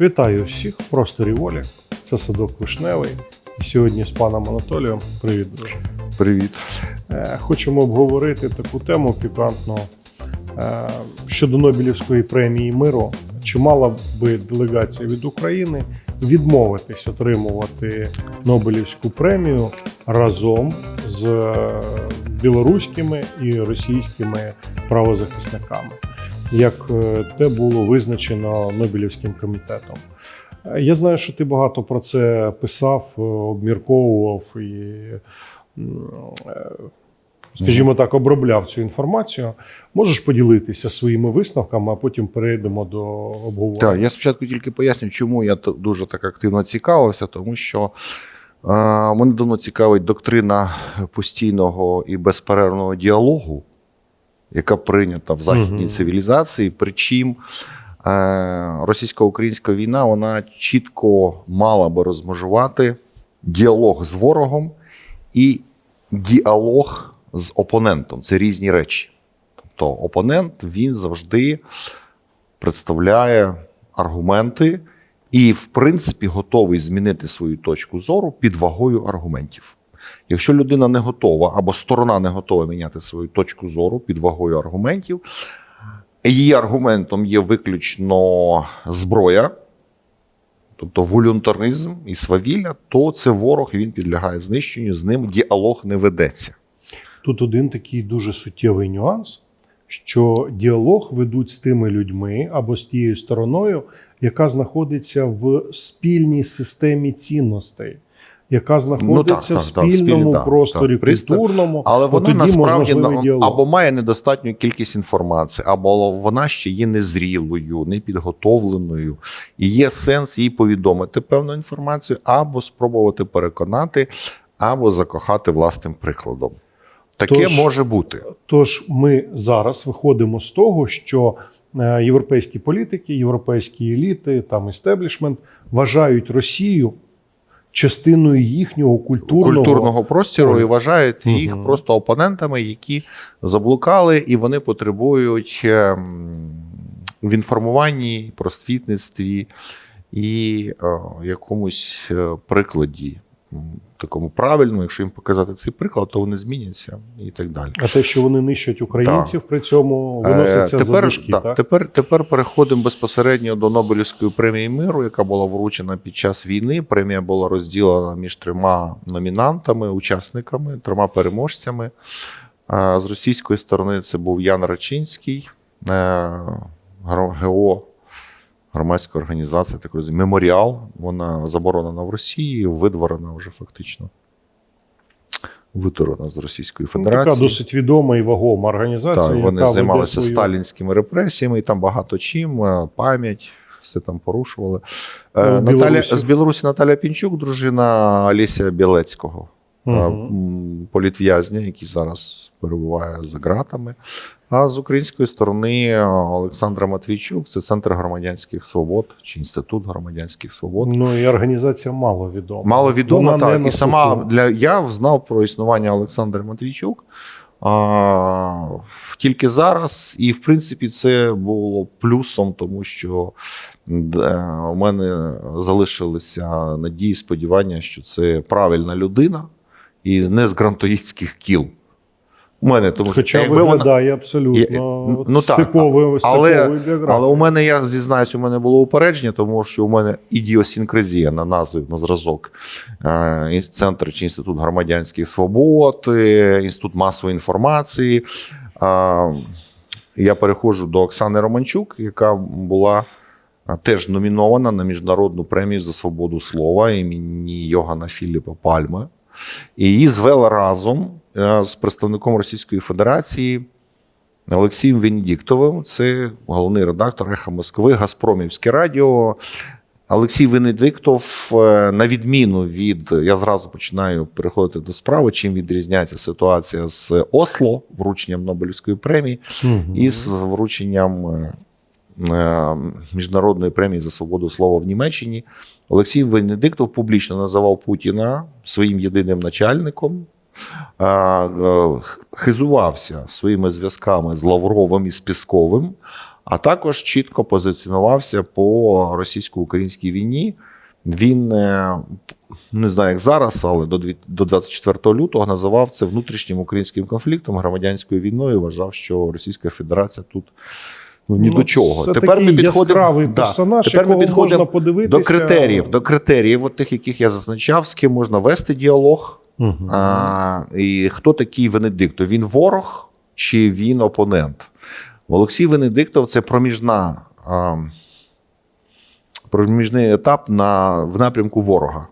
Вітаю всіх в просторі волі. Це садок Вишневий. І Сьогодні з паном Анатолієм. Привіт, друже. Привіт. Е, Хочемо обговорити таку тему пікантну е, щодо Нобелівської премії миру. Чи мала би делегація від України відмовитись отримувати Нобелівську премію разом з е, білоруськими і російськими правозахисниками, як е, те було визначено Нобелівським комітетом? Я знаю, що ти багато про це писав, е, обмірковував і, е, скажімо так, обробляв цю інформацію. Можеш поділитися своїми висновками, а потім перейдемо до обговорення. Так, я спочатку тільки поясню, чому я дуже так активно цікавився, тому що мене давно цікавить доктрина постійного і безперервного діалогу, яка прийнята в західній Мгм. цивілізації. Причому е, російсько-українська війна вона чітко мала би розмежувати діалог з ворогом і діалог з опонентом. Це різні речі. Тобто опонент він завжди представляє аргументи і, в принципі, готовий змінити свою точку зору під вагою аргументів. Якщо людина не готова або сторона не готова міняти свою точку зору під вагою аргументів, її аргументом є виключно зброя, тобто волюнтаризм і свавілля, то це ворог він підлягає знищенню, з ним діалог не ведеться. Тут один такий дуже суттєвий нюанс, що діалог ведуть з тими людьми або з тією стороною, яка знаходиться в спільній системі цінностей. Яка знаходиться так, в так, спільному спільні, так, просторі так. Культурному, Але вона тоді насправді або має недостатню кількість інформації, або вона ще є незрілою, непідготовленою, і є сенс їй повідомити певну інформацію, або спробувати переконати, або закохати власним прикладом. Таке Тож- може бути. Тож ми зараз виходимо з того, що е, європейські політики, європейські еліти, там істеблішмент вважають Росію частиною їхнього культурного, Культурного простіру і вважають їх угу. просто опонентами, які заблукали, і вони потребують ем, в інформуванні, просвітництві і е, якомусь е, прикладі, такому правильному, якщо їм показати цей приклад, то вони зміняться і так далі. А те, що вони нищать українців, при цьому виноситься Е, за тепер, дужки. да, так? Тепер, тепер переходимо безпосередньо до Нобелівської премії миру, яка була вручена під час війни. Премія була розділена між трьома номінантами, учасниками, трьома переможцями. Е, З російської сторони це був Ян Рачинський, е, ГО, громадська організація, так розумію, меморіал. Вона заборонена в Росії, видворена вже фактично. Витурена з Російської Ну, Федерації. така досить відома і вагома організація. Так, вони яка займалися свою... сталінськими репресіями, і там багато чим, е, пам'ять, все там порушували. Ну, Е, Наталя, з Білорусі Наталя Пінчук, дружина Олеся Білецького, м, політв'язня, який зараз перебуває за ґратами. А з української сторони е, Олександра Матвійчук, це Центр громадянських свобод чи Інститут громадянських свобод. Ну і організація мало відома. Мало Вона не так. І сама для я знав про існування Олександра Матвійчук а, тільки зараз. І, в принципі, це було плюсом, тому що у мене залишилися надії, сподівання, що це правильна людина і не з грантоїдських кіл. У мене, тому що Хоча якби вона- виглядає абсолютно Є- ну, так, типовою, але- біографією. Але у мене, я зізнаюсь, у мене було упередження, тому що у мене ідіосінкразія на назви на зразок. Е, Центр чи інститут громадянських свобод, е, інститут масової інформації. Я переходжу до Оксани Романчук, яка була е, теж номінована на міжнародну премію за свободу слова імені Йогана Філіпа Пальми. І її звели разом з представником Російської Федерації. Олексієм Венедіктовим, це головний редактор Еха Москви, Газпромівське радіо. Олексій Венедиктов, е, на відміну від, я зразу починаю переходити до справи, чим відрізняється ситуація з Осло, врученням Нобелівської премії, Мгм. і з врученням е, е, Міжнародної премії за свободу слова в Німеччині. Олексій Венедиктов публічно називав Путіна своїм єдиним начальником. Е, Хизувався своїми зв'язками з Лавровим і з Пісковим. а також чітко позиціонувався по російсько-українській війні. Він е, не знаю, як зараз, але до 24 лютого називав це внутрішнім українським конфліктом, громадянською війною. Вважав, що Російська Федерація тут ну, ні Ну, до чого. Це Тепер такий ми підходимо Да. персонаж, Тепер ми підходимо можна подивитися. до критеріїв, до критеріїв, от тих, яких я зазначав, з ким можна вести діалог. Мгм. А, і хто такий Венедиктов? Він ворог чи він опонент? Олексій Венедиктов це проміжна, а, проміжний етап на, в напрямку ворога.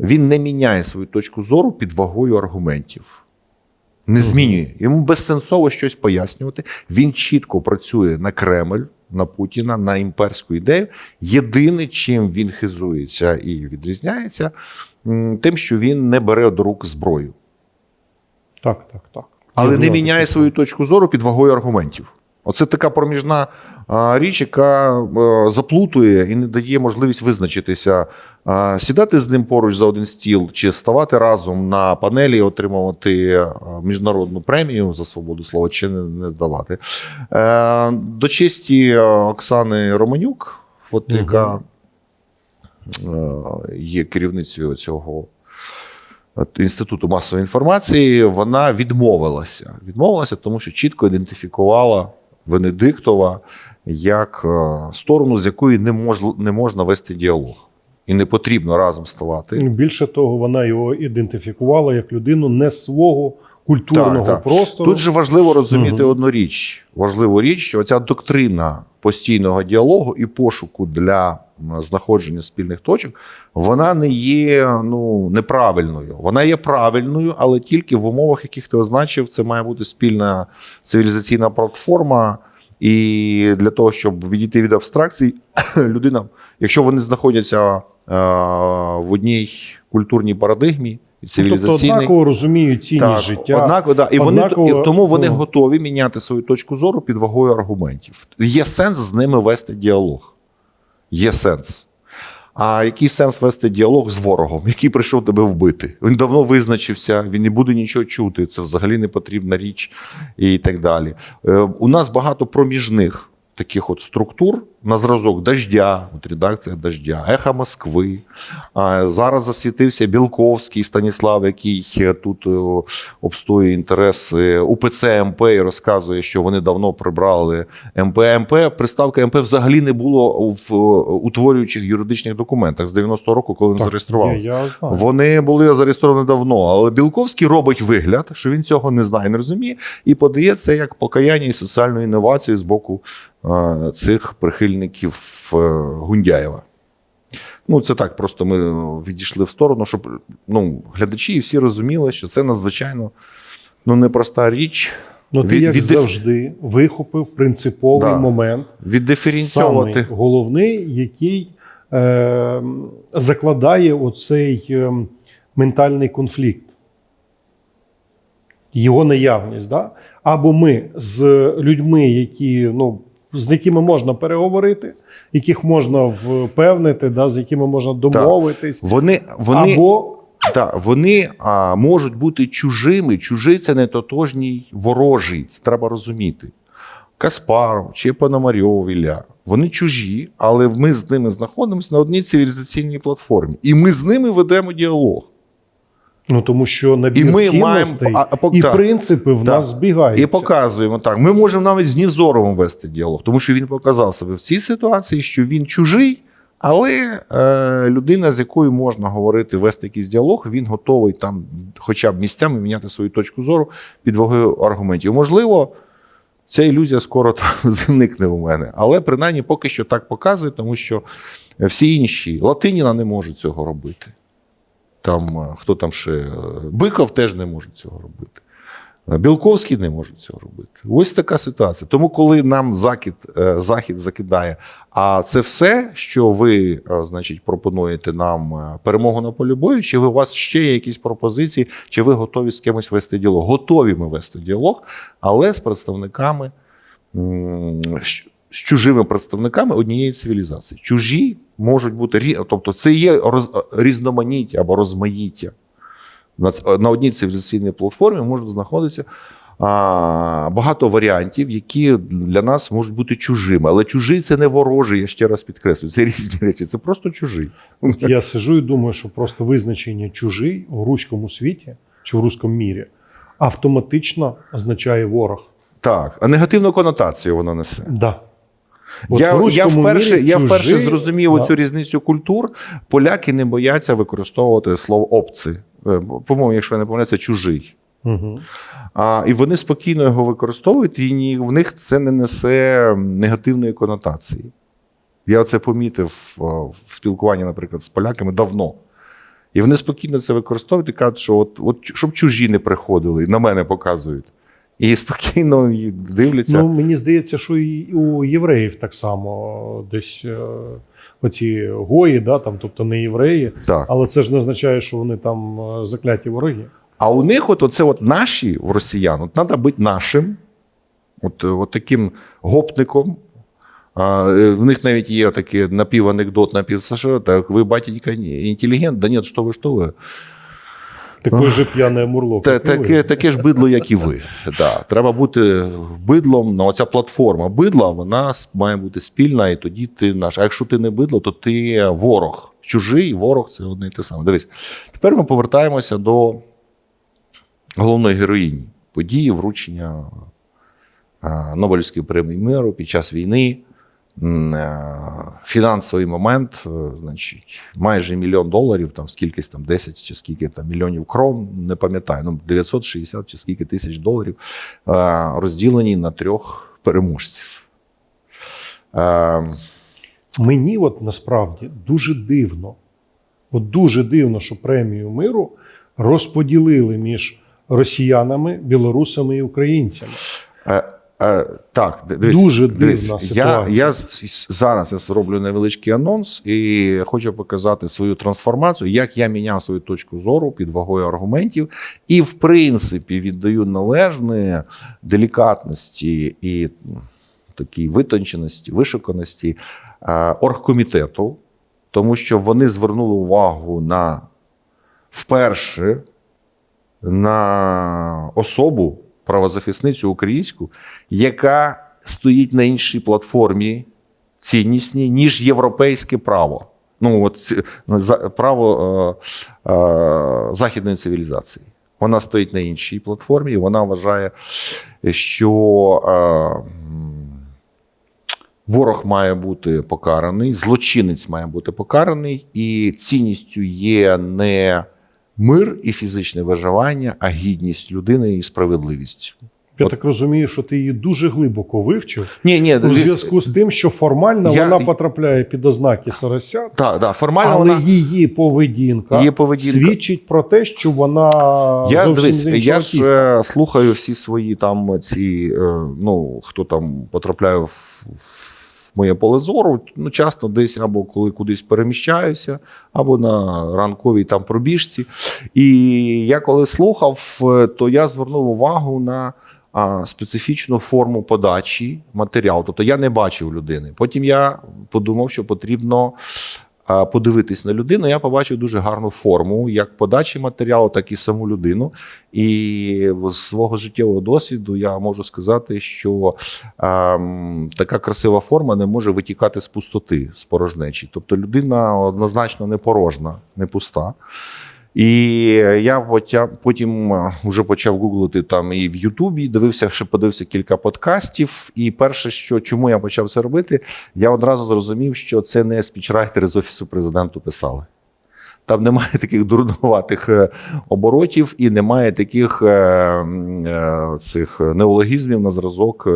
Він не міняє свою точку зору під вагою аргументів. Не змінює. Йому безсенсово щось пояснювати. Він чітко працює на Кремль, на Путіна, на імперську ідею. Єдине, чим він хизується і відрізняється, тим, що він не бере до рук зброю, Так, так, так. але Я не міняє свою точку зору під вагою аргументів. Оце така проміжна річ, яка е, заплутує і не дає можливість визначитися, сідати з ним поруч за один стіл, чи ставати разом на панелі, і отримувати е, міжнародну премію за свободу слова, чи не, давати. Е, До честі Оксани Романюк, от яка є керівницею цього інституту масової інформації, вона відмовилася. Відмовилася, тому що чітко ідентифікувала Венедиктова як е, сторону, з якої не, мож, не можна вести діалог. І не потрібно разом ставати. Більше того, вона його ідентифікувала як людину не свого культурного Так, так. простору. Тут же важливо розуміти Мгм. одну річ. Важливу річ, що ця доктрина постійного діалогу і пошуку для знаходження спільних точок, вона не є ну, неправильною. Вона є правильною, але тільки в умовах, яких ти означив, це має бути спільна цивілізаційна платформа. І для того, щоб відійти від абстракцій, людина, якщо вони знаходяться е, в одній культурній парадигмі і Ну, тобто однаково розуміють цінність так, життя. Однаково, да. І вони, і тому вони готові міняти свою точку зору під вагою аргументів. Є сенс з ними вести діалог. Є сенс. А який сенс вести діалог з ворогом, який прийшов тебе вбити? Він давно визначився, він не буде нічого чути. Це взагалі не потрібна річ і так далі. Е, У нас багато проміжних таких от структур на зразок дождя, от редакція дождя, Еха Москви. Зараз засвітився Білковський Станіслав, який тут е, обстоює інтереси УПЦ МП і розказує, що вони давно прибрали МП. МП приставка МП взагалі не було в е, утворюючих юридичних документах з 90-го року, коли він Так, зареєструвався. Я, я знаю. Вони були зареєстровані давно, але Білковський робить вигляд, що він цього не знає, не розуміє, і подає це як покаяння і соціальну інновацію з боку е, цих прихильників е, Гундяєва. Ну, це так, просто ми відійшли в сторону, щоб ну, глядачі і всі розуміли, що це надзвичайно ну, непроста річ. Ну, ти від- як від- завжди вихопив принциповий Да. момент, самий головний, який е, закладає оцей е, ментальний конфлікт. Його наявність. Да? Або ми з людьми, які, ну, з якими можна переговорити, яких можна впевнити, да, з якими можна домовитись, Вони, вони, або Так, вони а, можуть бути чужими. Чужий це не тотожній ворожий. Це треба розуміти. Каспаров чи Пономарьов, Ілля. Вони чужі, але ми з ними знаходимося на одній цивілізаційній платформі. І ми з ними ведемо діалог. Ну, тому що набір І ми цінностей маємо- а, і так. принципи в Так. нас збігаються. І показуємо так. Ми можемо навіть з Нівзоровим вести діалог, тому що він показав себе в цій ситуації, що він чужий, але е, людина, з якою можна говорити, вести якийсь діалог, він готовий там, хоча б місцями міняти свою точку зору під вагою аргументів. Можливо, ця ілюзія скоро там зникне у мене, але принаймні поки що так показує, тому що всі інші Латиніна не можуть цього робити. Там е, хто там ще е, Биков теж не може цього робити. Е, Білковський не може цього робити. Ось така ситуація. Тому, коли нам закид, е, захід закидає, а це все, що ви, значить, пропонуєте нам перемогу на полі бою, чи ви у вас ще є якісь пропозиції, чи ви готові з кимось вести діалог? Готові ми вести діалог, але з представниками з чужими представниками однієї цивілізації. Чужі можуть бути тобто це є роз, різноманіття або розмаїття. На, на одній цивілізаційній платформі можуть знаходитися а, багато варіантів, які для нас можуть бути чужими. Але чужий це не ворожий, я ще раз підкреслюю. Це різні речі, це просто чужий. Я сижу і думаю, що просто визначення чужий в руському світі чи в руському мірі автоматично означає ворог. Так, а негативну конотацію воно несе. Да. От Я, я, вперше, я вперше чужий, зрозумів да. оцю різницю культур. Поляки не бояться використовувати слово опци. Е, По-моєму, якщо я не помиляюся, це чужий. Угу. А, і вони спокійно його використовують, і ні, в них це не несе негативної конотації. Я це помітив в спілкуванні, наприклад, з поляками давно. І вони спокійно це використовують і кажуть, що от, от щоб чужі не приходили, і на мене показують. І спокійно дивляться. Ну, мені здається, що і у євреїв так само десь е, оці гої, да, там, тобто не євреї, так. але це ж не означає, що вони там е, закляті вороги. А у них, от оце от наші в росіян, от треба бути нашим, от, е, от таким гопником. А, в них навіть є такий напіванекдот, напівсашо, так ви, батенька, інтелігент, да ні, що ви, що ви. Такий же п'яне мурло. Таке, таке ж бидло, як і ви. Да. Треба бути бидлом. Ну, оця платформа бидла, вона має бути спільна, і тоді ти наш. А якщо ти не бидло, то ти ворог. Чужий ворог це одне і те саме. Дивись, тепер ми повертаємося до головної героїні події вручення Нобелівської премії миру під час війни. Е, Фінансовий момент, е, значить, майже мільйон доларів, там скількись там 10 чи скільки там мільйонів крон, не пам'ятаю, ну 960 чи скільки тисяч доларів, е, розділені на трьох переможців. Мені от насправді дуже дивно, от дуже дивно, що премію миру розподілили між росіянами, білорусами і українцями. Е, так, дивись, Дуже дивись, дивна Я, ситуація. я з- зараз я зроблю невеличкий анонс і хочу показати свою трансформацію, як я міняв свою точку зору під вагою аргументів, і, в принципі, віддаю належне делікатності і такій витонченості, вишуканості е, оргкомітету, тому що вони звернули увагу на вперше на особу, правозахисницю українську, яка стоїть на іншій платформі ціннісній, ніж європейське право. Ну, от право е, е, західної цивілізації. Вона стоїть на іншій платформі, і вона вважає, що е, ворог має бути покараний, злочинець має бути покараний, і цінністю є не мир і фізичне виживання, а гідність людини і справедливість. Я От. так розумію, що ти її дуже глибоко вивчив Ні, ні, у зв'язку з тим, що формально Я- вона потрапляє під ознаки Сарася, Так, так, формально але вона. її поведінка, Її поведінка. свідчить про те, що вона Я зовсім дивись, я ж е, слухаю всі свої там ці, е, ну хто там потрапляє в моє поле зору. Ну, часто десь або коли кудись переміщаюся, або на ранковій там пробіжці. І я коли слухав, е, то я звернув увагу на. Специфічну форму подачі матеріалу. Тобто я не бачив людини. Потім я подумав, що потрібно подивитись на людину. Я побачив дуже гарну форму як подачі матеріалу, так і саму людину. І з свого життєвого досвіду я можу сказати, що ем, така красива форма не може витікати з пустоти, з порожнечі. Тобто людина однозначно не порожна, не пуста. І я потім е, вже почав гуглити там і в Ютубі, дивився, ще подивився кілька подкастів. І перше, що чому я почав це робити, я одразу зрозумів, що це не спічрайтери з офісу президенту писали. Там немає таких дурнуватих е, оборотів і немає таких е, цих неологізмів на зразок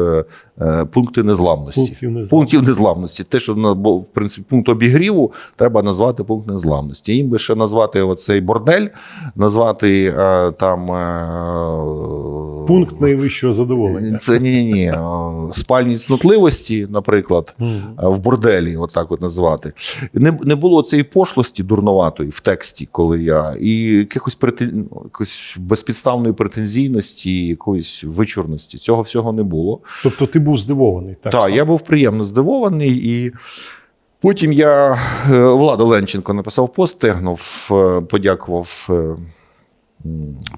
пункти незламності. Пунктів незламності. Пунктів незламності. Те, що в принципі пункт обігріву, треба назвати пункт незламності. Їм би ще назвати оцей бордель, назвати е, там. Е, пункт найвищого задоволення. Це ні, ні, ні. Спальні цнотливості, наприклад. Е, в борделі, отак от називати. Не, не було цієї пошлості дурноватої в тексті, коли я, і якихось претен... якоїсь безпідставної претензійності, якоїсь вичурності. Цього всього не було. Тобто ти був здивований. Так, Так, я був приємно здивований і. Потім я е, Влада Ленченко написав пост, тегнув, е, подякував е,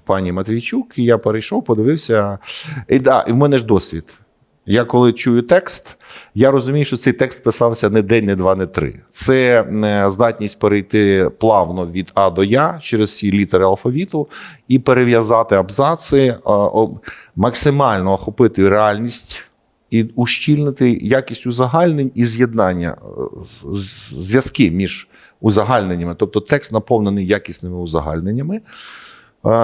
пані Матвійчук, і я перейшов, подивився. І да, і в мене ж досвід. Я коли чую текст, я розумію, що цей текст писався не день, не два, не три. Це здатність перейти плавно від А до Я через всі літери алфавіту і перев'язати абзаци, максимально охопити реальність і ущільнити якість узагальнень і з'єднання е, зв'язки між узагальненнями. Тобто текст наповнений якісними узагальненнями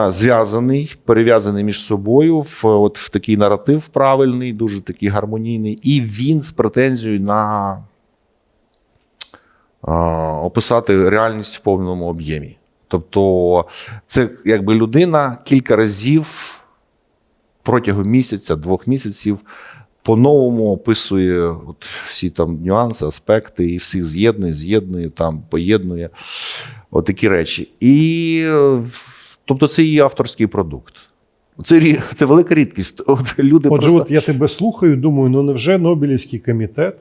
зв'язаний, перев'язаний між собою в, от, в такий наратив правильний, дуже такий гармонійний, і він з претензією на а, описати реальність в повному об'ємі. Тобто, це якби людина кілька разів протягом місяця, двох місяців по-новому описує от всі там нюанси, аспекти, і всі з'єднує, з'єднує, там поєднує от такі речі. І е, тобто це її авторський продукт. Це, це велика рідкість. От люди Отже, просто... от я тебе слухаю, думаю, ну невже Нобелівський комітет?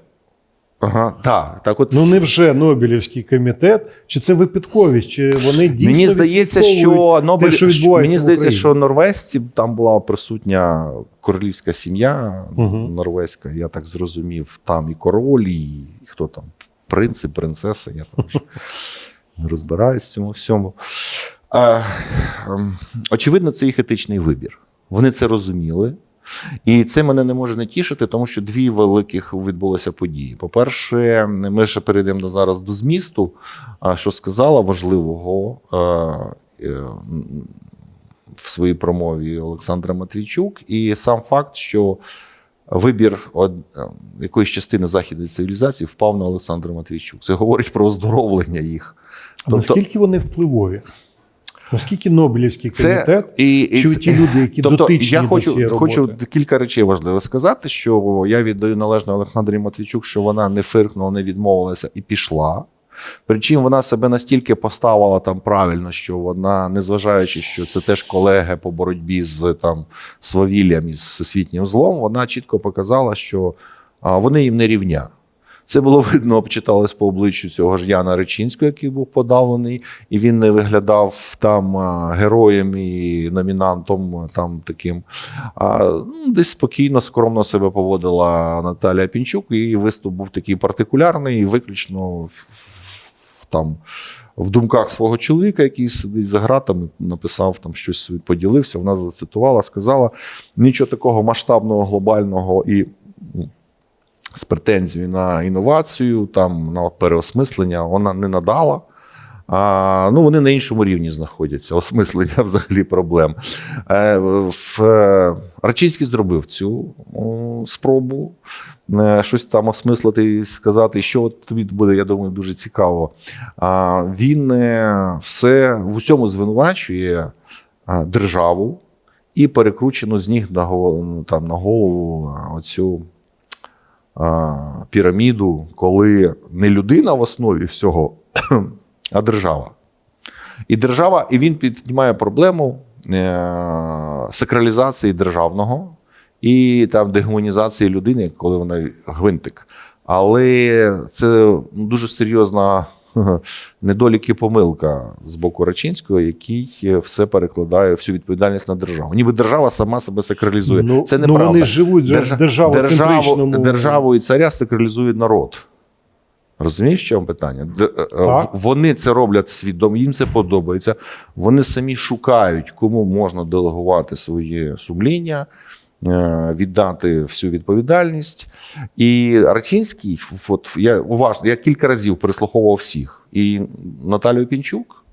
Ага, так, так от Ну невже Нобелівський комітет? Чи це випадковість? Чи вони дійсно Мені здається, що Нобель... те, що відбувається мені здається, Україні? що норвезці там була присутня королівська сім'я Мгм. норвезька. Я так зрозумів, там і король, і хто там, принци, принцеси. Я там вже не розбираюсь в цьому всьому. Е, ем, очевидно, це їх етичний вибір. Вони це розуміли. І це мене не може не тішити, тому що дві великих відбулися події. По-перше, ми ще перейдемо зараз до змісту, що сказала важливого е, е, в своїй промові Олександра Матвійчук, і сам факт, що вибір е, якоїсь частини західної цивілізації впав на Олександра Матвійчук. Це говорить про оздоровлення їх. А наскільки вони впливові? Наскільки Нобелівський комітет? і, і чи ті люди, які тобто, дотичні я до хочу, цієї хочу роботи? кілька речей важливо сказати, що я віддаю належне Олександрі Матвійчук, що вона не фиркнула, не відмовилася і пішла. Причому вона себе настільки поставила там правильно, що вона, незважаючи, що це теж колеги по боротьбі з там свавіллям і з всесвітнім злом, вона чітко показала, що вони їм не рівня. Це було видно, почиталось по обличчю цього ж Яна Речинського, який був подавлений, і він не виглядав там героєм і номінантом там таким. А, ну, десь спокійно, скромно себе поводила Наталія Пінчук, і виступ був такий партикулярний, і виключно там. В думках свого чоловіка, який сидить за гратами, написав там щось, поділився. Вона зацитувала, сказала: нічого такого масштабного, глобального і з претензією на інновацію, там на переосмислення вона не надала. А, ну, вони на іншому рівні знаходяться. Осмислення взагалі проблем. Е, в, е, Рачинський зробив цю о, спробу е, щось там осмислити і сказати, що от тобі буде, я думаю, дуже цікаво. А, він е, все в усьому звинувачує а, державу і перекручену з ніг на там, на голову оцю а, піраміду, коли не людина в основі всього, а держава. І держава, і він піднімає проблему е, сакралізації державного і там дегуманізації людини, коли вона гвинтик. Але це ну, дуже серйозна недолік і помилка з боку Рачинського, який все перекладає всю відповідальність на державу. Ніби держава сама себе сакралізує. Ну, це ну вони живуть же в Держа- державоцентричному. державу, державу і царя сакралізує народ. Розумієш, в чому питання? Е, е, Так. Вони це роблять свідомо, їм це подобається. Вони самі шукають, кому можна делегувати своє сумління, е, віддати всю відповідальність. І Рачинський, от я уважно, я кілька разів переслуховував всіх. І Наталію Пінчук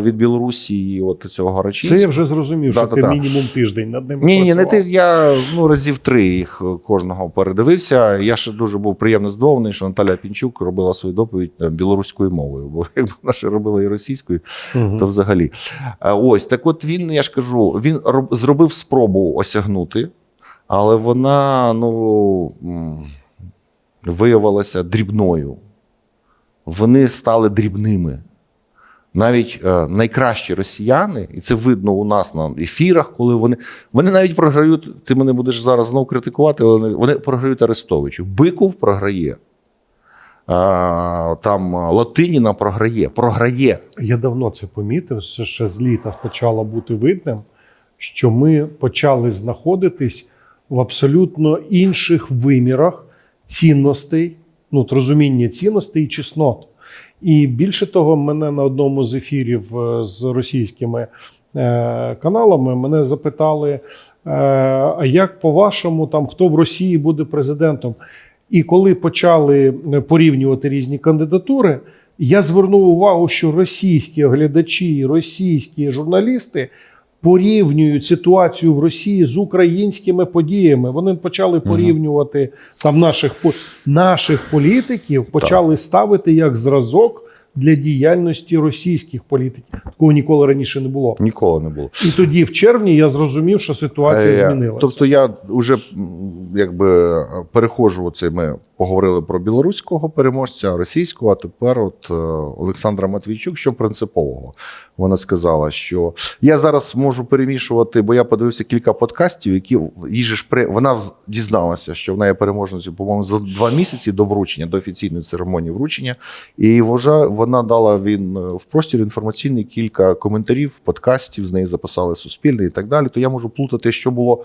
від Білорусі, і от цього Це я вже зрозумів, що ти мінімум тиждень над ними Ні, ні, не ти. Я ну, разів три їх е, кожного передивився. Я ще дуже був приємно здивований, що Наталя Пінчук робила свою доповідь е, білоруською мовою, бо якби вона ще робила і російською, Мгм. то взагалі. Е, Ось так, от він, я ж кажу, він зробив спробу осягнути, але вона ну, виявилася дрібною. Вони стали дрібними. Навіть е, найкращі росіяни, і це видно у нас на ефірах, коли вони. Вони навіть програють. Ти мене будеш зараз знову критикувати, але вони, програють Арестовичу. Биков програє там Латиніна програє. Програє. Я давно це помітив, це ще з літа почало бути видним, що ми почали знаходитись в абсолютно інших вимірах цінностей, ну, розуміння цінностей і чеснот. І більше того, мене на одному з ефірів е, з російськими е, каналами мене запитали: е, а як по-вашому, там хто в Росії буде президентом? І коли почали порівнювати різні кандидатури, я звернув увагу, що російські оглядачі, російські журналісти порівнюють ситуацію в Росії з українськими подіями. Вони почали порівнювати там наших наших політиків, почали ставити як зразок для діяльності російських політиків. Такого ніколи раніше не було. Ніколи не було. І тоді, в червні, я зрозумів, що ситуація Е, змінилася. Тобто я вже якби перехожу. Оце ми поговорили про білоруського переможця, російського, а тепер от е, Олександра Матвійчук, що принципового. Вона сказала, що я зараз можу перемішувати, бо я подивився кілька подкастів, які ж при вона дізналася, що вона є переможницею, по-моєму, за два місяці до вручення, до офіційної церемонії вручення. І вважа- вона дала він е, в простір інформаційний кілька коментарів, подкастів з неї записали суспільне і так далі. То я можу плутати, що було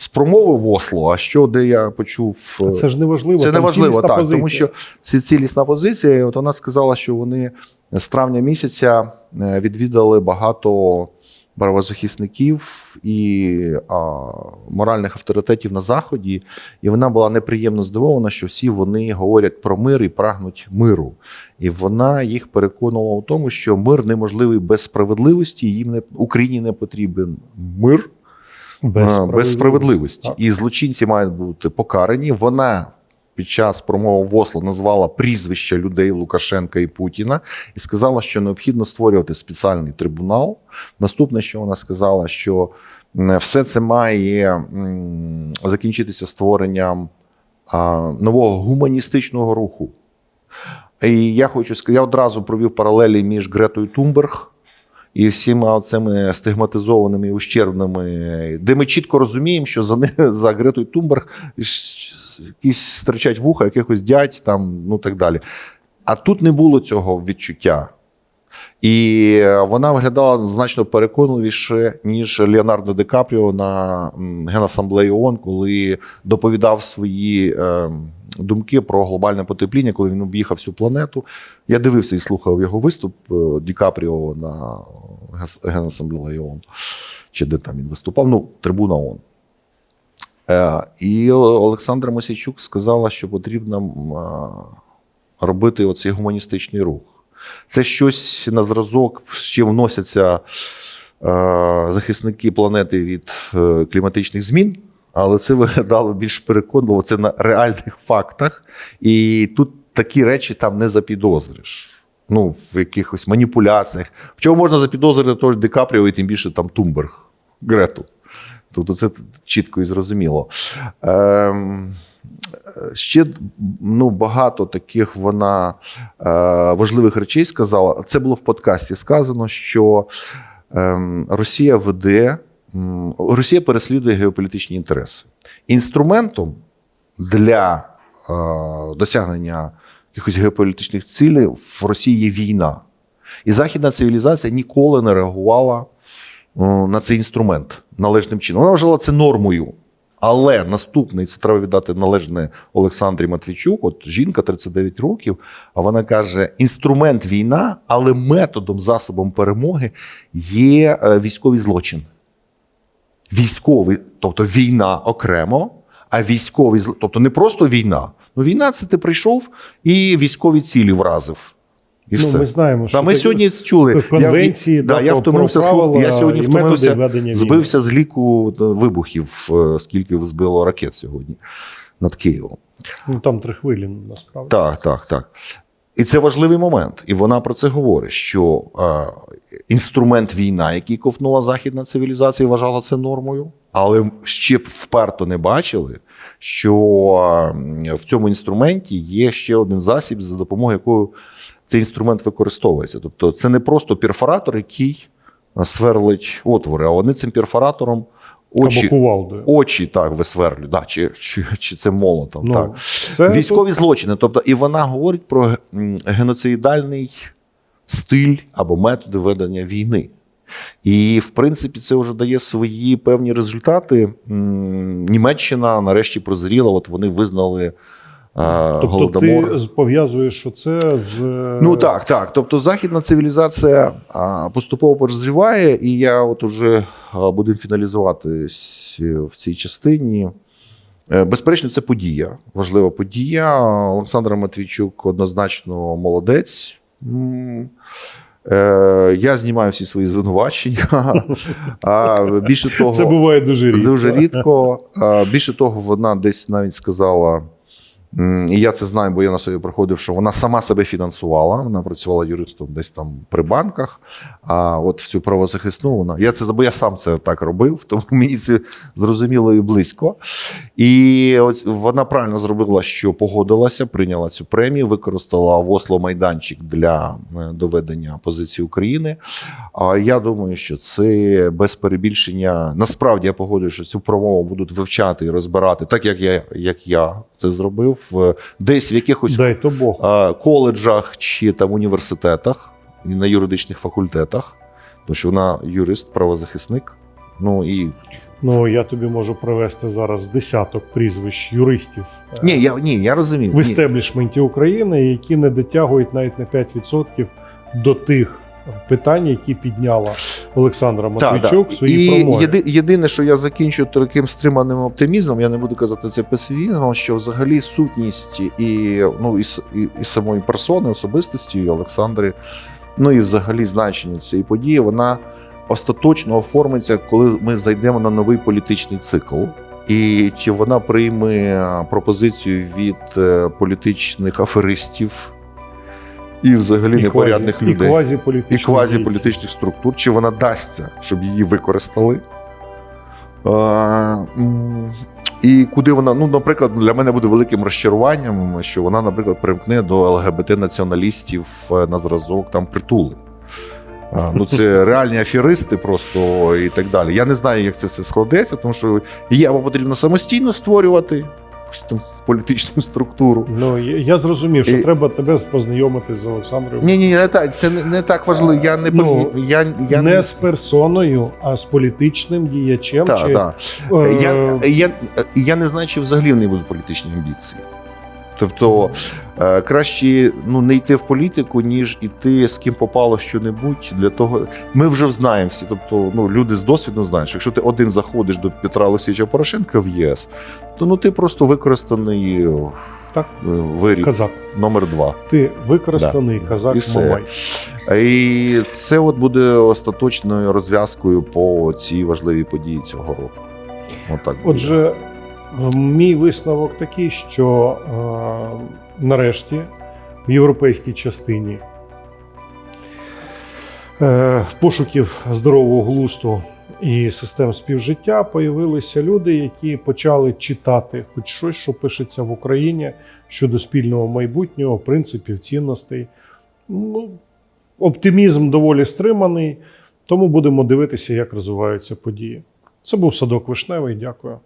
з промови в Осло, а що де я почув. е, Це ж не важливо. це там не важливо, цілісна так, позиція. тому що це цілісна позиція. От вона сказала, що вони з травня місяця е, відвідали багато правозахисників і а, моральних авторитетів на заході, і вона була неприємно здивована, що всі вони говорять про мир і прагнуть миру. І вона їх переконувала у тому, що мир неможливий без справедливості. Їм не Україні не потрібен мир без, справедливості. Так. І злочинці мають бути покарані. Вона під час промови в Осло назвала прізвища людей Лукашенка і Путіна і сказала, що необхідно створювати спеціальний трибунал. Наступне, що вона сказала, що все це має закінчитися створенням нового гуманістичного руху. І я хочу сказати, я одразу провів паралелі між Гретою Тумберг і всіма цими стигматизованими ущербними, де ми чітко розуміємо, що за не за Гретою Тумберг якісь стричать вуха, якихось дядь там, ну так далі. А тут не було цього відчуття. І вона виглядала значно переконливіше, ніж Леонардо Ди Капріо на Генасамблеї ООН, коли доповідав свої е, думки про глобальне потепління, коли він об'їхав всю планету. Я дивився і слухав його виступ е, Ді Капріо на Генасамблеї ООН. Чи де там він виступав? Ну, трибуна ООН. Е, І Олександра Мосійчук сказала, що потрібно е, робити оцей гуманістичний рух. Це щось на зразок, з чим вносяться е, захисники планети від кліматичних змін, але це виглядало більш переконливо. Це на реальних фактах. І тут такі речі там не запідозриш. Ну, в якихось маніпуляціях. В чому можна запідозрити того ж Ди Капріо і тим більше там Тумберг, Грету. Тобто це чітко і зрозуміло. Ем, ще ну, багато таких вона е, важливих речей сказала. Це було в подкасті сказано, що ем, Росія веде, Росія переслідує геополітичні інтереси. Інструментом для е, досягнення якихось геополітичних цілей в Росії є війна. І західна цивілізація ніколи не реагувала на цей інструмент належним чином. Вона вважала це нормою. Але наступний, це треба віддати належне Олександрі Матвійчук, от жінка 39 років, а вона каже: інструмент війна, але методом, засобом перемоги є е, військовий злочин. Військовий, тобто війна окремо, а військові тобто не просто війна. Ну, війна це ти прийшов і військові цілі вразив. І Ну, все. ми знаємо, що Да, ми сьогодні чули конвенції, я, да, да, я втомився правила. Я сьогодні втомився, збився з ліку вибухів, е, скільки збило ракет сьогодні над Києвом. Ну там три хвилі насправді. Так, так, так. І це важливий момент. І вона про це говорить: що е, інструмент війна, який ковнула західна цивілізація, вважала це нормою, але ще б вперто не бачили, що е, в цьому інструменті є ще один засіб, за допомогою якого цей інструмент використовується. Тобто, це не просто перфоратор, який сверлить отвори, а вони цим перфоратором очі, Або кувалдою. очі так висверлю, да, чи, чи, чи це молотом. Ну, так. це Військові злочини. Тобто, і вона говорить про геноцидальний стиль або методи ведення війни. І, в принципі, це вже дає свої певні результати. Німеччина нарешті прозріла, от вони визнали Тобто голодомор. ти пов'язуєш що це з Ну так, так. Тобто західна цивілізація поступово прозріває, і я от уже буду фіналізуватись в цій частині. Е, Безперечно, це подія, важлива подія. Олександр Матвійчук однозначно молодець. Е, Я знімаю всі свої звинувачення. А більше того, це буває дуже рідко. Дуже рідко. Більше того, вона десь навіть сказала, і я це знаю, бо я на собі проходив, що вона сама себе фінансувала. Вона працювала юристом десь там при банках. А от в цю правозахисну вона. Я це бо я сам це так робив, тому мені це зрозуміло і близько. І от вона правильно зробила, що погодилася, прийняла цю премію, використала в Осло майданчик для е, доведення позиції України. А я думаю, що це без перебільшення. Насправді я погоджуюсь, що цю промову будуть вивчати і розбирати, так як я, як я це зробив, е, десь в якихось Дай то Бог. е, коледжах чи там університетах на юридичних факультетах, тому що вона юрист, правозахисник. Ну і Ну я тобі можу привести зараз десяток прізвищ юристів е, ні, я ні, я розумію. в істеблішменті України, які не дотягують навіть на 5% до тих питань, які підняла Олександра Матвійчук так. в своїй промові. єди, єдине, що я закінчу таким стриманим оптимізмом, я не буду казати це песимізмом, що взагалі сутність і, ну, і, і, і самої персони, особистості Олександри, ну і взагалі значення цієї події, вона остаточно оформиться, коли ми зайдемо на новий політичний цикл. І чи вона прийме пропозицію від е, політичних аферистів і взагалі І непорядних квазі- людей І квазіполітичні і квазі дійці. політичних структур, чи вона дасться, щоб її використали. І куди вона, ну, наприклад, для мене буде великим розчаруванням, що вона, наприклад, примкне до ЛГБТ-націоналістів е, на зразок там притули. Ну, це реальні аферисти просто і так далі. Я не знаю, як це все складеться, тому що її або потрібно самостійно створювати якусь там політичну структуру. Ну я, я зрозумів, що І- треба тебе познайомити з Олександрою Ні, ні, не так. Це не, не так важливо. Я не Ну, я, я не з персоною, а з політичним діячем. Та, чи, та. е, Я, я, я не знаю, чи взагалі в неї будуть політичні амбіції. Тобто е, краще ну, не йти в політику, ніж іти з ким попало що-небудь. Для того ми вже знаємо всі. Тобто, ну, люди з досвідом знають, що якщо ти один заходиш до Петра Олексійовича Порошенка в ЄС, то ну ти просто використаний е, Так. виріб казак. номер два. Ти використаний казак І все. Мамай. І це от буде остаточною розв'язкою по цій важливій події цього року. Отак. буде. Отже, е, мій висновок такий, що е, нарешті в європейській частині е, пошуків здорового глусту і систем співжиття появилися люди, які почали читати хоч щось, що пишеться в Україні щодо спільного майбутнього, принципів, цінностей. Ну, оптимізм доволі стриманий, тому будемо дивитися, як розвиваються події. Це був садок вишневий. Дякую.